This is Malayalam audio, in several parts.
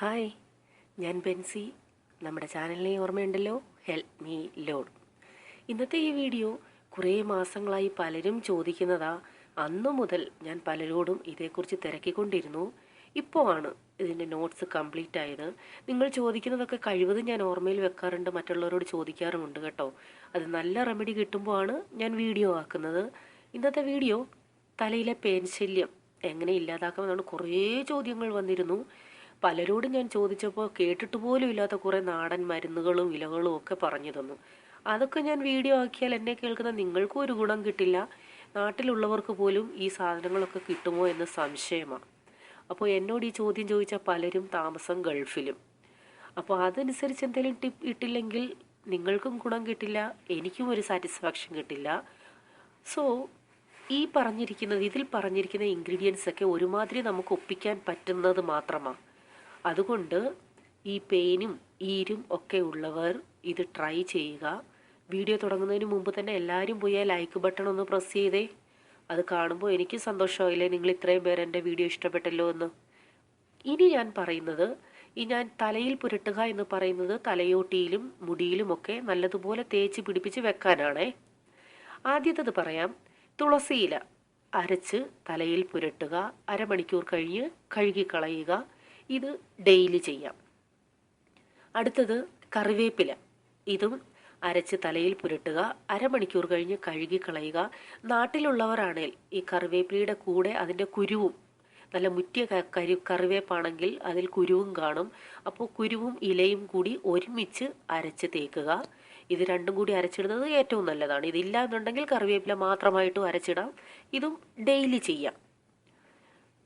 ഹായ് ഞാൻ ബെൻസി. നമ്മുടെ ചാനലിനെ ഓർമ്മയുണ്ടല്ലോ? ഹെൽപ്പ് മീ ലോഡ് ഇന്നത്തെ ഈ വീഡിയോ കുറേ മാസങ്ങളായി പലരും ചോദിക്കുന്നതാ. അന്നു മുതൽ ഞാൻ പലരോടും ഇതേക്കുറിച്ച് തിരക്കിക്കൊണ്ടിരുന്നു. ഇപ്പോൾ ആണ് ഇതിന്റെ നോട്ട്സ് കംപ്ലീറ്റ് ആയത്. നിങ്ങൾ ചോദിക്കുന്നതൊക്കെ കഴിവതും ഞാൻ ഓർമ്മയിൽ വെക്കാറുണ്ട്. മറ്റുള്ളവരോട് ചോദിക്കാറുമുണ്ട് കേട്ടോ. അത് നല്ല റെമഡി കിട്ടുമ്പോൾ ആണ് ഞാൻ വീഡിയോ ആക്കുന്നത്. ഇന്നത്തെ വീഡിയോ തലയിലെ പേൻ ശല്യം എങ്ങനെ ഇല്ലാതാക്കാമെന്നാണ് കുറേ ചോദ്യങ്ങൾ വന്നിരുന്നു. പലരോടും ഞാൻ ചോദിച്ചപ്പോൾ കേട്ടിട്ട് പോലും ഇല്ലാത്ത കുറേ നാടൻ മരുന്നുകളും ഇലകളും ഒക്കെ പറഞ്ഞു തന്നു. അതൊക്കെ ഞാൻ വീഡിയോ ആക്കിയാൽ എന്നെ കേൾക്കുന്ന നിങ്ങൾക്കും ഒരു ഗുണം കിട്ടില്ല. നാട്ടിലുള്ളവർക്ക് പോലും ഈ സാധനങ്ങളൊക്കെ കിട്ടുമോ എന്ന് സംശയമാണ് അപ്പോൾ എന്നോട് ഈ ചോദ്യം ചോദിച്ച പലരും താമസം ഗൾഫിലും. അപ്പോൾ അതനുസരിച്ച് എന്തെങ്കിലും ടിപ്പ് ഇട്ടില്ലെങ്കിൽ നിങ്ങൾക്കും ഗുണം കിട്ടില്ല എനിക്കും ഒരു സാറ്റിസ്ഫാക്ഷൻ കിട്ടില്ല. സോ ഈ പറഞ്ഞിരിക്കുന്നത് ഇതിൽ പറഞ്ഞിരിക്കുന്ന ഇൻഗ്രീഡിയൻസ് ഒക്കെ ഒരുമാതിരി നമുക്ക് ഒപ്പിക്കാൻ പറ്റുന്നത് മാത്രമാണ് അതുകൊണ്ട് ഈ പെയിനും ഈരും ഒക്കെ ഉള്ളവർ ഇത് ട്രൈ ചെയ്യുക. വീഡിയോ തുടങ്ങുന്നതിന് മുമ്പ് തന്നെ എല്ലാവരും പോയി ആ ലൈക്ക് ബട്ടൺ ഒന്ന് പ്രസ് ചെയ്തേ. അത് കാണുമ്പോൾ എനിക്ക് സന്തോഷമായില്ലേ? നിങ്ങൾ ഇത്രയും പേർ എന്റെ വീഡിയോ ഇഷ്ടപ്പെട്ടല്ലോ എന്ന്. ഇനി ഞാൻ പറയുന്നത് ഈ ഞാൻ തലയിൽ പുരട്ടുക എന്ന് പറയുന്നത് തലയോട്ടിയിലും മുടിയിലുമൊക്കെ നല്ലതുപോലെ തേച്ച് പിടിപ്പിച്ച് വെക്കാനാണേ. ആദ്യത്തത് പറയാം തുളസിയില അരച്ച് തലയിൽ പുരട്ടുക അരമണിക്കൂർ കഴിഞ്ഞ് കഴുകിക്കളയുക ഇത് ഡെയിലി ചെയ്യാം. അടുത്തത് കറിവേപ്പില. ഇതും അരച്ച് തലയിൽ പുരട്ടുക അരമണിക്കൂർ കഴിഞ്ഞ് കഴുകി കളയുക. നാട്ടിലുള്ളവരാണേൽ ഈ കറിവേപ്പിലയുടെ കൂടെ അതിന്റെ കുരുവും നല്ല മുറ്റിയ കരി കറിവേപ്പാണെങ്കിൽ അതിൽ കുരുവും കാണും. അപ്പോൾ കുരുവും ഇലയും കൂടി ഒരുമിച്ച് അരച്ച് തേക്കുക. ഇത് രണ്ടും കൂടി അരച്ചിടുന്നത് ഏറ്റവും നല്ലതാണ്. ഇതില്ല എന്നുണ്ടെങ്കിൽ കറിവേപ്പില മാത്രമായിട്ടും അരച്ചിടാം. ഇതും ഡെയിലി ചെയ്യാം.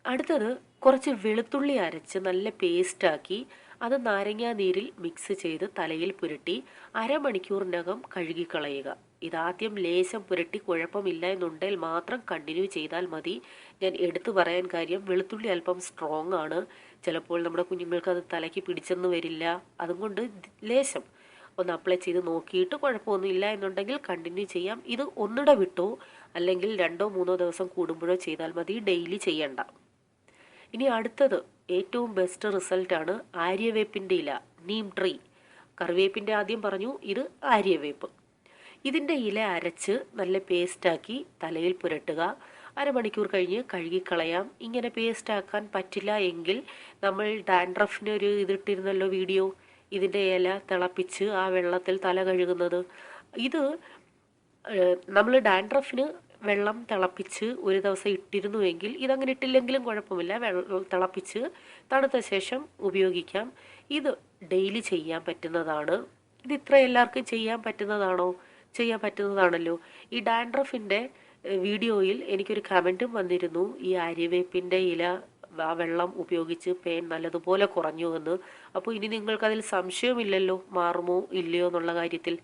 അടുത്തത് കുറച്ച് വെളുത്തുള്ളി അരച്ച് നല്ല പേസ്റ്റാക്കി അത് നാരങ്ങാ നീരിൽ മിക്സ് ചെയ്ത് തലയിൽ പുരട്ടി അരമണിക്കൂറിനകം കഴുകിക്കളയുക. ഇതാദ്യം ലേശം പുരട്ടി കുഴപ്പമില്ല എന്നുണ്ടെങ്കിൽ മാത്രം കണ്ടിന്യൂ ചെയ്താൽ മതി. ഞാൻ എടുത്തു പറയാൻ കാര്യം വെളുത്തുള്ളി അല്പം സ്ട്രോങ് ആണ്. ചിലപ്പോൾ നമ്മുടെ കുഞ്ഞുങ്ങൾക്ക് അത് തലയ്ക്ക് പിടിച്ചെന്ന് വരില്ല. അതുകൊണ്ട് ലേശം ഒന്ന് അപ്ലൈ ചെയ്ത് നോക്കിയിട്ട് കുഴപ്പമൊന്നുമില്ല എന്നുണ്ടെങ്കിൽ കണ്ടിന്യൂ ചെയ്യാം. ഇത് ഒന്നിടെ വിട്ടോ അല്ലെങ്കിൽ രണ്ടോ മൂന്നോ ദിവസം കൂടുമ്പോഴോ ചെയ്താൽ മതി. ഡെയിലി ചെയ്യണ്ട. ഇനി അടുത്തത് ഏറ്റവും ബെസ്റ്റ് റിസൾട്ടാണ് ആര്യവേപ്പിന്റെ ഇല നീം ട്രീ കറിവേപ്പിന്റെ ആദ്യം പറഞ്ഞു ഇത് ആര്യവേപ്പ്. ഇതിന്റെ ഇല അരച്ച് നല്ല പേസ്റ്റാക്കി തലയിൽ പുരട്ടുക. അരമണിക്കൂർ കഴിഞ്ഞ് കഴുകിക്കളയാം. ഇങ്ങനെ പേസ്റ്റാക്കാൻ പറ്റില്ല എങ്കിൽ നമ്മൾ ഡാൻഡ്രഫിന് ഒരു ഇതിട്ടിരുന്നല്ലോ വീഡിയോ ഇതിന്റെ ഇല തിളപ്പിച്ച് ആ വെള്ളത്തിൽ തല കഴുകുന്നത്. ഇത് നമ്മൾ ഡാൻഡ്രഫിന് വെള്ളം തിളപ്പിച്ച് ഒരു ദിവസം ഇട്ടിരുന്നു എങ്കിൽ ഇതങ്ങനെ ഇട്ടില്ലെങ്കിലും കുഴപ്പമില്ല. വെള്ളം തിളപ്പിച്ച് തണുത്ത ശേഷം ഉപയോഗിക്കാം. ഇത് ഡെയിലി ചെയ്യാൻ പറ്റുന്നതാണ്. ഇത് ഇത്ര എല്ലാവർക്കും ചെയ്യാൻ പറ്റുന്നതാണോ? ചെയ്യാൻ പറ്റുന്നതാണല്ലോ. ഈ ഡാൻഡ്രഫിന്റെ വീഡിയോയിൽ എനിക്കൊരു കമന്റും വന്നിരുന്നു. ഈ ആര്യവേപ്പിന്റെ ഇല ആ വെള്ളം ഉപയോഗിച്ച് പേൻ നല്ലതുപോലെ കുറഞ്ഞു എന്ന്. അപ്പോൾ ഇനി നിങ്ങൾക്കതിൽ സംശയമില്ലല്ലോ? മാറുമോ? ഇല്ലയോ എന്നുള്ള കാര്യത്തിൽ?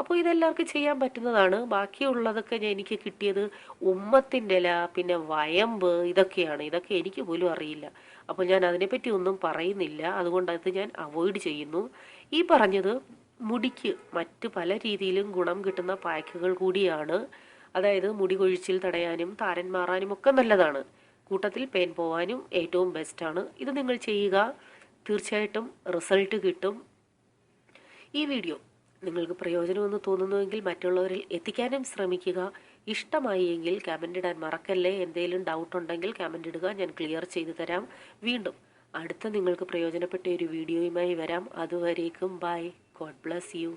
അപ്പോൾ ഇതെല്ലാവർക്കും ചെയ്യാൻ പറ്റുന്നതാണ്. ബാക്കിയുള്ളതൊക്കെ എനിക്ക് കിട്ടിയത് ഉമ്മത്തിന്റെ ഇല പിന്നെ വയമ്പ് ഇതൊക്കെയാണ്. ഇതൊക്കെ എനിക്ക് പോലും അറിയില്ല. അപ്പോൾ ഞാൻ അതിനെപ്പറ്റി ഒന്നും പറയുന്നില്ല. അതുകൊണ്ട് അത് ഞാൻ അവോയ്ഡ് ചെയ്യുന്നു. ഈ പറഞ്ഞത് മുടിക്ക് മറ്റ് പല രീതിയിലും ഗുണം കിട്ടുന്ന പായ്ക്കുകൾ കൂടിയാണ്. അതായത് മുടി കൊഴിച്ചിൽ തടയാനും താരൻ മാറാനും ഒക്കെ നല്ലതാണ്. കൂട്ടത്തിൽ പെയിൻ പോവാനും ഏറ്റവും ബെസ്റ്റാണ് ഇത് നിങ്ങൾ ചെയ്യുക. തീർച്ചയായിട്ടും റിസൾട്ട് കിട്ടും. ഈ വീഡിയോ നിങ്ങൾക്ക് പ്രയോജനമെന്ന് തോന്നുന്നുവെങ്കിൽ മറ്റുള്ളവരിൽ എത്തിക്കാനും ശ്രമിക്കുക. ഇഷ്ടമായി എങ്കിൽ കമന്റ് ഇടാൻ മറക്കല്ലേ? എന്തെങ്കിലും ഡൗട്ട് ഉണ്ടെങ്കിൽ കമന്റ് ഇടുക. ഞാൻ ക്ലിയർ ചെയ്തു തരാം. വീണ്ടും അടുത്ത നിങ്ങൾക്ക് പ്രയോജനപ്പെട്ട ഒരു വീഡിയോയുമായി വരാം. അതുവരേക്കും ബൈ ഗോഡ് ബ്ലസ് യു